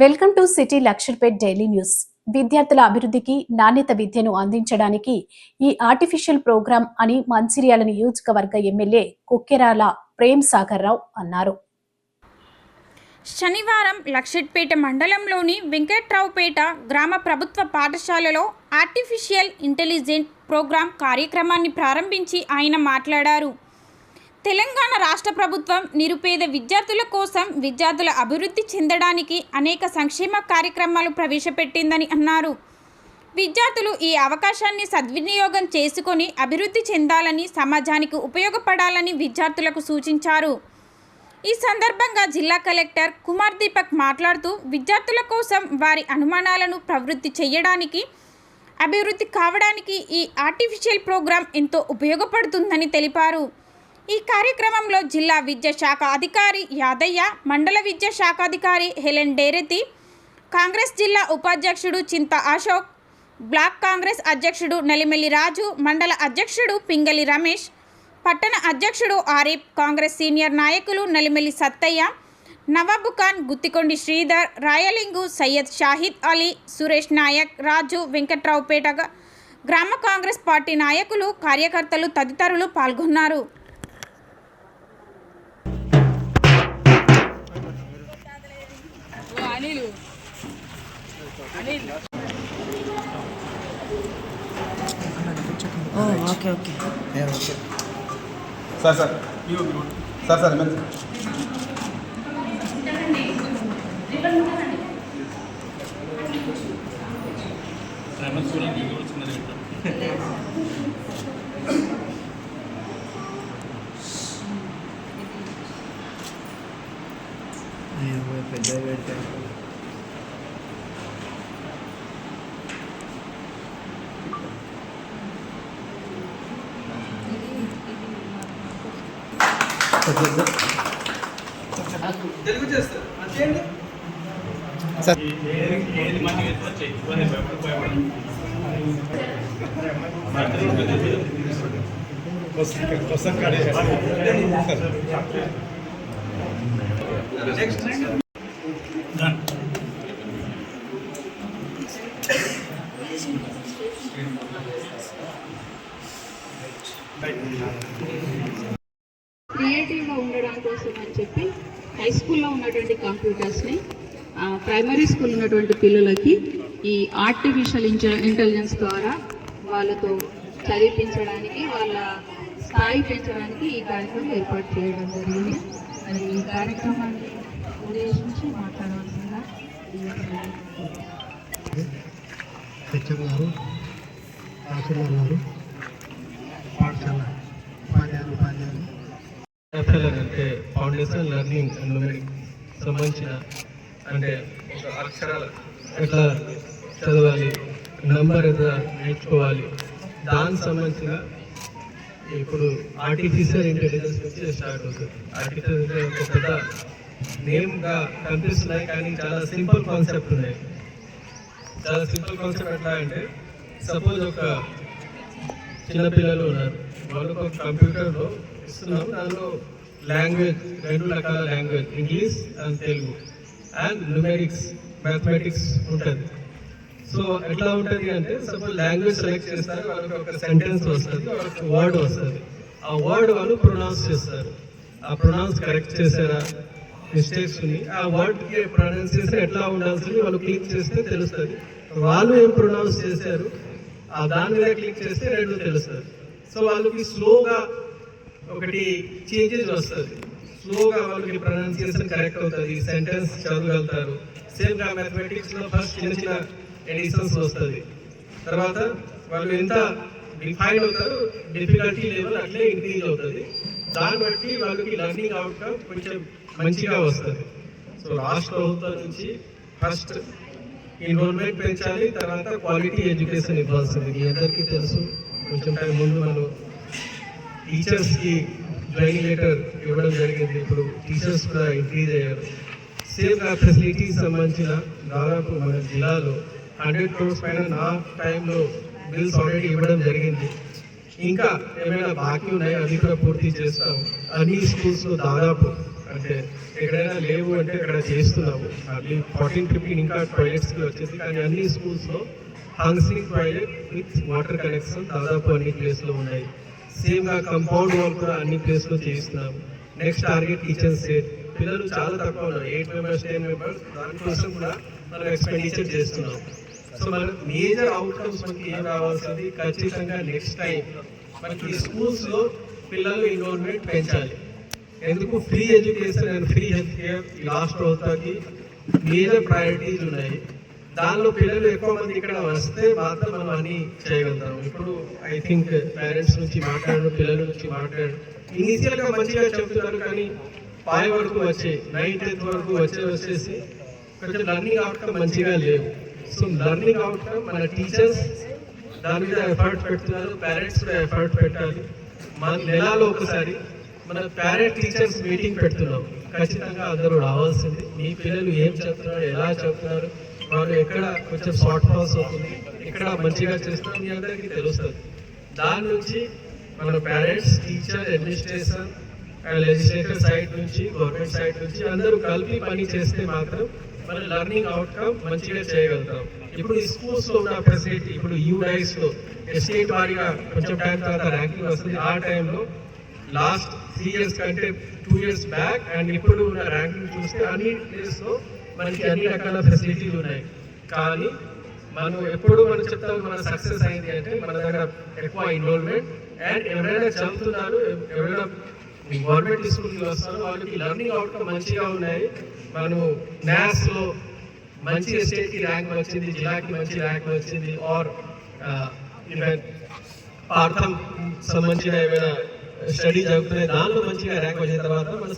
Welcome to city Luxettipet daily news. విద్యార్థుల అభివృద్ధికి నాణ్యత విద్యను అందించడానికి ఈ ఆర్టిఫిషియల్ ప్రోగ్రాం అని మంచిర్యాల నియోజకవర్గ ఎమ్మెల్యే కుక్కెరాల ప్రేమ్ సాగర్ రావు అన్నారు. శనివారం లక్షట్పేట మండలంలోని వెంకట్రావుపేట గ్రామ ప్రభుత్వ పాఠశాలలో ఆర్టిఫిషియల్ ఇంటెలిజెంట్ ప్రోగ్రాం కార్యక్రమాన్ని ప్రారంభించి ఆయన మాట్లాడారు. తెలంగాణ రాష్ట్ర ప్రభుత్వం నిరుపేద విద్యార్థుల కోసం విద్యార్థుల అభివృద్ధి చెందడానికి అనేక సంక్షేమ కార్యక్రమాలు ప్రవేశపెట్టిందని అన్నారు. విద్యార్థులు ఈ అవకాశాన్ని సద్వినియోగం చేసుకొని అభివృద్ధి చెందాలని సమాజానికి ఉపయోగపడాలని విద్యార్థులకు సూచించారు. ఈ సందర్భంగా జిల్లా కలెక్టర్ కుమార్ దీపక్ మాట్లాడుతూ విద్యార్థుల కోసం వారి అనుమానాలను ప్రవృత్తి చేయడానికి అభివృద్ధి కావడానికి ఈ ఆర్టిఫిషియల్ ప్రోగ్రాం ఎంతో ఉపయోగపడుతుందని తెలిపారు. ఈ కార్యక్రమంలో జిల్లా విద్యాశాఖ అధికారి యాదయ్య మండల విద్యా హెలెన్ డేరెతి కాంగ్రెస్ జిల్లా ఉపాధ్యక్షుడు చింత అశోక్ బ్లాక్ కాంగ్రెస్ అధ్యక్షుడు నలిమెల్లి రాజు మండల అధ్యక్షుడు పింగళి రమేష్ పట్టణ అధ్యక్షుడు ఆరిఫ్ కాంగ్రెస్ సీనియర్ నాయకులు నలిమెల్లి సత్తయ్య నవాబు ఖాన్ గుత్తికొండి శ్రీధర్ రాయలింగు సయ్యద్ షాహిద్ అలీ సురేష్ నాయక్ రాజు వెంకట్రావుపేట గ్రామ కాంగ్రెస్ పార్టీ నాయకులు కార్యకర్తలు తదితరులు పాల్గొన్నారు. ఓ okay okay. Sir sir. Sir sir పెద్ద పెడతా క్రియేటివ్గా ఉండడం కోసం అని చెప్పి హై స్కూల్లో ఉన్నటువంటి కంప్యూటర్స్ని ప్రైమరీ స్కూల్ ఉన్నటువంటి పిల్లలకి ఈ ఆర్టిఫిషియల్ ఇంటె- ఇంటెలిజెన్స్ ద్వారా వాళ్ళతో చదివించడానికి వాళ్ళ స్థాయి పెంచడానికి ఈ కార్యక్రమం ఏర్పాటు చేయడం జరిగింది. మరి ఈ కార్యక్రమాన్ని ఉద్దేశించి మాట్లాడవలసిందా హెచ్ఎం గారు తహసీల్దార్ గారు పాఠశాల ఎఫ్ఎల్ఎన్ అంటే ఫౌండేషన్ లెర్నింగ్ అండ్ న్యూమరిక్ సంబంధించిన అంటే ఒక అక్షరాలు ఎట్లా చదవాలి నంబర్ ఎట్లా నేర్చుకోవాలి దానికి సంబంధించిన ఇప్పుడు ఆర్టిఫిషియల్ ఇంటెలిజెన్స్ నుంచి స్టార్ట్ అవుతుంది. ఆర్టిఫిషియల్ ఇంటెలిజెన్స్ ఒక పెద్ద నేమ్గా కనిపిస్తున్నాయి కానీ చాలా సింపుల్ కాన్సెప్ట్ ఉన్నాయి. చాలా సింపుల్ కాన్సెప్ట్ ఎట్లా అంటే సపోజ్ ఒక చిన్నపిల్లలు ఉన్నారు. వాళ్ళకు ఒక కంప్యూటర్లో ఇస్తున్నాం దానిలో లాంగ్వేజ్ రెండు రకాల language English and Telugu and numerics mathematics ఉంటుంది. సో ఎట్లా ఉంటుంది అంటే సపోజ్ లాంగ్వేజ్ సెలెక్ట్ చేస్తారు వాళ్ళకి ఒక సెంటెన్స్ వస్తుంది వాళ్ళకి వర్డ్ వస్తుంది. ఆ వర్డ్ వాళ్ళు ప్రొనౌన్స్ చేస్తారు. ఆ ప్రొనౌన్స్ కరెక్ట్ చేసారా మిస్టేక్స్ ఉంది ఆ వర్డ్కి ప్రొనౌన్స్ చేస్తే ఎట్లా ఉండాల్సింది? వాళ్ళు క్లిక్ చేస్తే తెలుస్తుంది. వాళ్ళు ఏం ప్రొనౌన్స్ చేశారు? ఆ దాని మీద క్లిక్ చేస్తే రెండు తెలుస్తుంది. సో వాళ్ళకి స్లోగా ఒకటి చేంజెస్ వస్తుంది. స్లోగా వాళ్ళకి ప్రొనౌన్సియేషన్ కరెక్ట్ అవుతుంది సెంటెన్స్ చదవగలుగుతారు. సేమ్గా మ్యాథమెటిక్స్లో ఫస్ట్ చిన్న చిన్న ఎడిషన్స్ వస్తుంది. తర్వాత వాళ్ళు ఎంత డిఫైన్ అవుతారు డిఫికల్టీ లెవెల్ అట్లే ఇంక్రీజ్ అవుతుంది. దాన్ని బట్టి వాళ్ళకి లర్నింగ్ అవుట్కమ్ కొంచెం మంచిగా వస్తుంది. సో రాష్ట్ర ప్రభుత్వం నుంచి ఫస్ట్ ఎన్రోల్మెంట్ పెంచాలి తర్వాత క్వాలిటీ ఎడ్యుకేషన్ ఇవ్వాల్సింది. మీ అందరికీ తెలుసు. కొంచెం టైం ముందు మనం టీచర్స్కి జాయినింగ్ లెటర్ ఇవ్వడం జరిగింది. ఇప్పుడు టీచర్స్ కూడా ఇంక్రీజ్ అయ్యారు. సేమ్ ఆ ఫెసిలిటీకి సంబంధించిన దాదాపు మన జిల్లాలో హండ్రెడ్ క్రోర్స్ పైన నా టైంలో బిల్స్ ఆల్రెడీ ఇవ్వడం జరిగింది. ఇంకా ఏమైనా బాకీ ఉన్నాయో? అది కూడా పూర్తి చేస్తాం. అన్ని స్కూల్స్లో దాదాపు అంటే ఎక్కడైనా లేవు అంటే అక్కడ చేస్తున్నాము. అది ఫార్టీన్ ఫిఫ్టీన్ ఇంకా టాయిలెట్స్కి వచ్చేసి కానీ అన్ని స్కూల్స్లో హంగ్సింగ్ టాయిలెట్ విత్ వాటర్ కనెక్షన్ దాదాపు అన్ని ప్లేస్లో ఉన్నాయి. సేమ్గా కంపౌండ్ వాల్ కూడా అన్ని ప్లేస్లో చేయిస్తున్నాం నెక్స్ట్ టార్గెట్ కిచెన్ సెట్ పిల్లలు చాలా తక్కువ ఉన్నారు. ఎయిట్ మెంబర్స్ టెన్ మెంబర్స్ దానికోసం కూడా మనం ఎక్స్పెండిచర్ చేస్తున్నాం. సో మన మేజర్ అవుట్కమ్స్ మనకి ఏం రావాల్సింది? ఖచ్చితంగా నెక్స్ట్ టైం మనకి స్కూల్స్లో పిల్లలు ఇన్వాల్వ్మెంట్ పెంచాలి. ఎందుకు? Free education and free health care last అవుతాకి major priorities ఉన్నాయి. దానిలో పిల్లలు ఎక్కువ మంది ఇక్కడ వస్తే మాత్రం మనం అన్ని చేయగలుగుతాం. ఇప్పుడు ఐ థింక్ పేరెంట్స్ నుంచి మాట్లాడడం పిల్లల నుంచి మాట్లాడడం ఇనీషియల్గా మంచిగా చెప్తున్నారు కానీ ఫైవ్ వరకు వచ్చే నైన్ టెన్త్ వరకు వచ్చే వచ్చేసి కొంచెం లర్నింగ్ అవుట్కమ్ మంచిగా లేవు. సో లర్నింగ్ అవుట్కమ్ మన టీచర్స్ దాని మీద ఎఫర్ట్ పెడుతున్నారు పేరెంట్స్ కూడా ఎఫర్ట్ పెట్టాలి. మన నెలలో ఒకసారి మన పేరెంట్ టీచర్స్ మీటింగ్ పెడుతున్నాం. ఖచ్చితంగా అందరూ రావాల్సింది. మీ పిల్లలు ఏం చెప్తున్నారు ఎలా చెప్తున్నారు వాళ్ళు ఎక్కడ కొంచెం షార్ట్ ఫాల్స్ అవుతుంది. ఎక్కడ మంచిగా చేస్తున్నారు మీ అందరికీ తెలుస్తుంది. దాని నుంచి మన parents teacher administration legislator side నుంచి గవర్నమెంట్ సైడ్ నుంచి అందరూ కలిపి పని చేస్తే మాత్రం మన లర్నింగ్ అవుట్కమ్ మంచిగా చేయగలుగుతాం. ఇప్పుడు స్కూల్స్లో ఉన్న ఫెసిలిటీ ఇప్పుడు యూఐస్లో ఎస్టేట్ వారిగా కొంచెం టైం తర్వాత ర్యాంకింగ్ వస్తుంది. ఆ టైంలో లాస్ట్ త్రీ ఇయర్స్ కంటే టూ ఇయర్స్ బ్యాక్ అండ్ ఇప్పుడు ఉన్న ర్యాంకింగ్ చూస్తే అన్ని ప్లేస్లో మనకి అన్ని రకాల ఫెసిలిటీలు ఉన్నాయి. కానీ మనం ఎప్పుడు మనం చెప్తాం మన సక్సెస్ అయింది అంటే మన దగ్గర ఎక్కువ ఇన్వాల్వ్మెంట్ అండ్ ఎవరైనా చదువుతున్నారు ఎవరైనా గవర్నమెంట్ స్కూల్కి వస్తారు వాళ్ళకి లర్నింగ్ అవుట్కమ్ మంచిగా ఉన్నాయి. మనము మ్యాథ్స్ మంచి స్టేట్కి ర్యాంక్ వచ్చింది జిల్లాకి మంచి ర్యాంక్ వచ్చింది ఆర్ ఈవెన్ పార్థం సంబంధించిన ఏమైనా స్టడీ జరుగుతున్నాయి దానిలో మంచిగా ర్యాంక్ వచ్చిన తర్వాత మన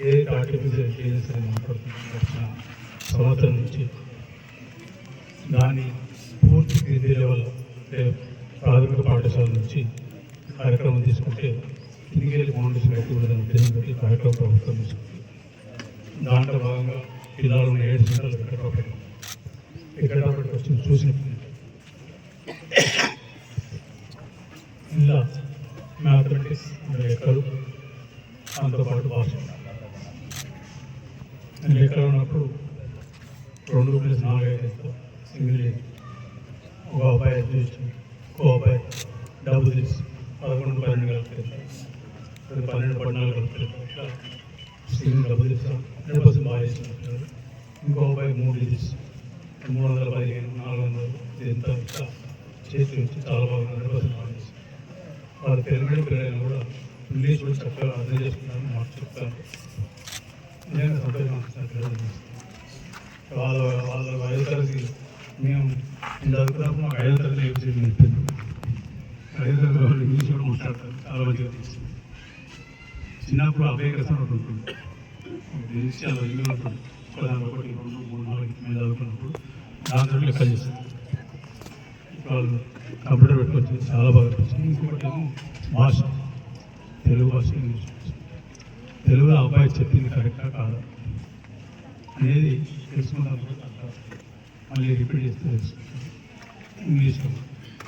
ఏ ఆర్టిఫిషియల్ ఇంటెలిజెన్స్ అని మాట్లాడుతున్నాం సంవత్సరం నుంచి దాన్ని పూర్తి క్రింది లెవెల్ అంటే ప్రాథమిక పాఠశాల నుంచి కార్యక్రమం తీసుకుంటే తిరిగి వెళ్ళి ఫౌండేషన్ కట్టకూడదనే ఉద్దేశంతో ఈ కార్యక్రమం ప్రభుత్వం తీసుకుంది. దాంట్లో భాగంగా జిల్లాలో ఉన్న ఏడు సెంటర్లు వెంకటరావుపేట వెంకటరావుపేటకు వచ్చి చూసినప్పుడు ఇలా మ్యాథమెటిక్స్ లెక్కలు దాంతోపాటు భాష. నేను లెక్కలు ఉన్నప్పుడు రెండు ప్లస్ నాలుగైదు వేస్తా సింగిల్ ఒక అబ్బాయి అడ్జస్ట్ ఒక అబ్బాయి డబ్బు తీసి పదకొండు పన్నెండు కలుపుతుంది రెండు పన్నెండు పద్నాలుగు కలుపుతుంది సింగిల్ డబ్బు తీస్తాం. హండ్రెడ్ పర్సెంట్ బాగా చేస్తున్నారు ఇంకో అబ్బాయి మూడు తీసి మూడు వందల పదిహేను నాలుగు వందలు. ఎంత ఇట్లా వచ్చి చాలా బాగా హండ్రెడ్ పర్సెంట్ బాగా చేస్తారు వాళ్ళ తెలుగు పిల్లలు కూడా ఇంగ్లీష్ కూడా చక్కగా అర్థం చేసుకుంటాను మాకు చెప్తాను నేను సంతోషం వాళ్ళ వాళ్ళ ఐదో తరగతి మేము నేను చదువుకున్నప్పుడు మాకు ఐదో తరగతి ఏబిసిడి నేర్పింది ఐదో తరగతి వాళ్ళు ఇంగ్లీష్ కూడా మాట్లాడతారు చాలా మంచిగా తీస్తుంది చిన్నప్పుడు అభయకరసం ఒకటి ఉంటుంది చాలా ఇంగ్లీష్ ఉంటుంది ఒకటి రెండు మూడు నాలుగు మేము చదువుకున్నప్పుడు దాంతో లెక్క చేస్తాం వాళ్ళు కంప్యూటర్ పెట్టుకొచ్చి చాలా బాగా అనిపించింది. ఇంకొకటి ఏమో భాష. తెలుగు భాష ఇంగ్లీష్. తెలుగులో అబ్బాయి చెప్పింది కరెక్టా కాదా? అనేది తెలుసుకున్న మళ్ళీ రిపీట్ చేస్తే తెలుసుకుంటాం ఇంగ్లీష్లో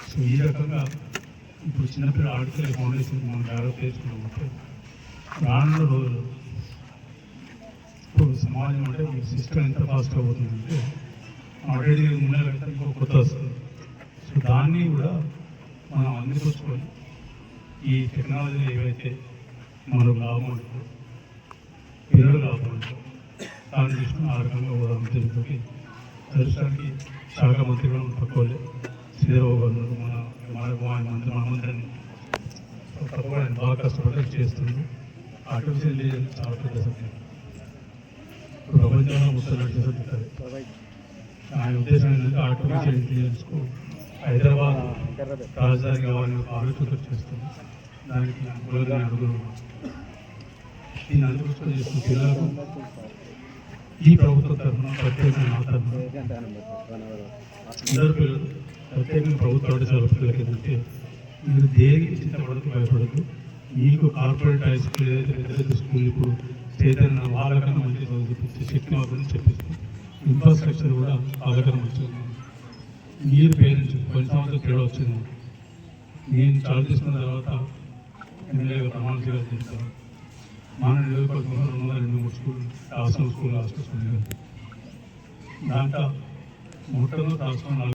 సో ఈ రకంగా ఇప్పుడు చిన్నపిల్లల ఆడుకునే ఫౌండేషన్ మనం డెవలప్ చేసుకున్నామంటే రానున్న రోజులు ఇప్పుడు సమాజం అంటే సిస్టమ్ ఎంత ఫాస్ట్ అవుతుందంటే ఆల్రెడీ మూడు నెలల ఇంకో కొత్త వస్తుంది. సో దాన్ని కూడా మనం అందిపుచ్చుకొని ఈ టెక్నాలజీ ఏవైతే మనకు లాభం ఉంటుందో పిల్లలు లాభం ఉంటుందో ఆ రకంగా కూడా ఉద్దేశంతో దర్శనానికి శాఖ మంత్రి కూడా మన శ్రీరావు గారు మన మన మంత్రి మన మంత్రిని. తప్పకుండా ఆయన బాగా కష్టపడి చేస్తుంది ఆర్టిఫిషియల్ ఇంటెలిజెన్స్ చాలా పెద్ద సబ్జెక్ట్. ప్రపంచంలో ముసలి నడిచే సబ్జెక్ట్ ఆయన ఉద్దేశం ఏంటంటే ఆర్టిఫిషియల్ ఇంటెలిజెన్స్కు హైదరాబాద్ రాజధాని కావాలని ఒక ఆలోచనతో చేస్తుంది. దానికి అనుకూలంగా అడుగులు దీన్ని అనుకూలంగా చేస్తున్న జిల్లాకు ఈ ప్రభుత్వం తరఫున ప్రత్యేకంగా నా అందరు పిల్లలు ప్రత్యేకంగా ప్రభుత్వ పాఠశాల పిల్లలకి ఏంటంటే మీరు దేనికి చింతపడదు భయపడదు మీకు కార్పొరేట్ హై స్కూల్ ఏదైతే పెద్ద పెద్ద స్కూల్ ఇప్పుడు చైతన్య వాళ్ళకన్నా మంచి చదువు శక్తి మాత్రం చెప్పిస్తాం. ఇన్ఫ్రాస్ట్రక్చర్ కూడా వాళ్ళకన్నా మంచిగా మీరు పేరెంట్స్ కొన్ని సంవత్సరాలు తేడా వచ్చింది. నేను చాలు తీసుకున్న తర్వాత ఎమ్మెల్యేగా ప్రమాణ స్వీకారం చేస్తాను మన నియోజకవర్గంలో రెండు వందల రెండు మూడు స్కూల్ రాష్ట్రం స్కూల్ రాష్ట్ర స్కూల్ దాంట్లో మొట్టమొదటి రాష్ట్రం